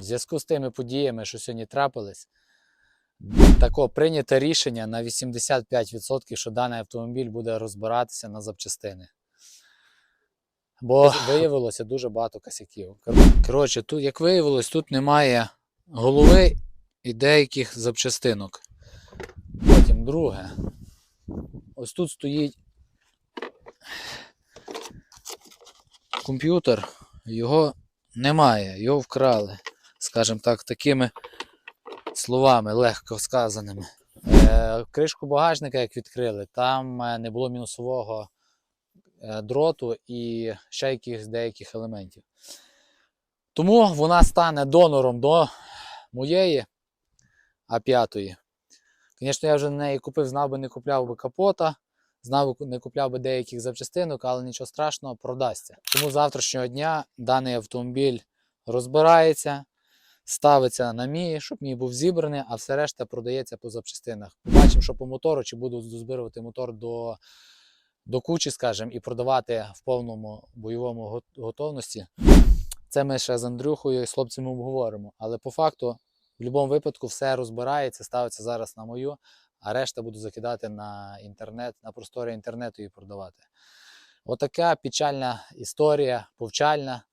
В зв'язку з тими подіями, що сьогодні трапились, тако прийнято рішення на 85%, що даний автомобіль буде розбиратися на запчастини. Бо виявилося дуже багато косяків. Коротше, тут, як виявилось, тут немає голови і деяких запчастинок. Потім друге. Ось тут стоїть комп'ютер, його немає, його вкрали, скажімо так, такими словами, легко сказаними. Е, кришку багажника, як відкрили, там е, не було мінусового е, дроту і ще якихось деяких елементів. Тому вона стане донором до моєї А5. Звісно, я вже на неї купив, знав би, не купляв би капота, знав би, не купляв би деяких запчастинок, але нічого страшного, продасться. Тому завтрашнього дня даний автомобіль розбирається, ставиться на мій, щоб мій був зібраний, а все решта продається по запчастинах. Побачимо, що по мотору, чи буду дозбирувати мотор до, до кучі, скажімо, і продавати в повному бойовому готовності. Це ми ще з Андрюхою і з хлопцями обговоримо. Але по факту, в будь-якому випадку, все розбирається, ставиться зараз на мою, а решта буду закидати на інтернет, на простори інтернету і продавати. Отака печальна історія, повчальна,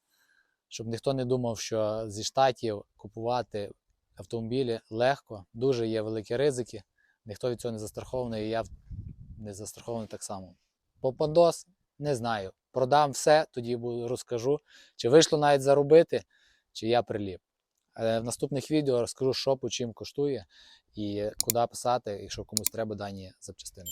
щоб ніхто не думав, що зі штатів купувати автомобілі легко, дуже є великі ризики. Ніхто від цього не застрахований, і я не застрахований так само. Попандос не знаю. Продам все, тоді розкажу, чи вийшло навіть заробити, чи я приліп. Е, В наступних відео розкажу, що по чим коштує і куди писати, якщо комусь треба дані запчастини.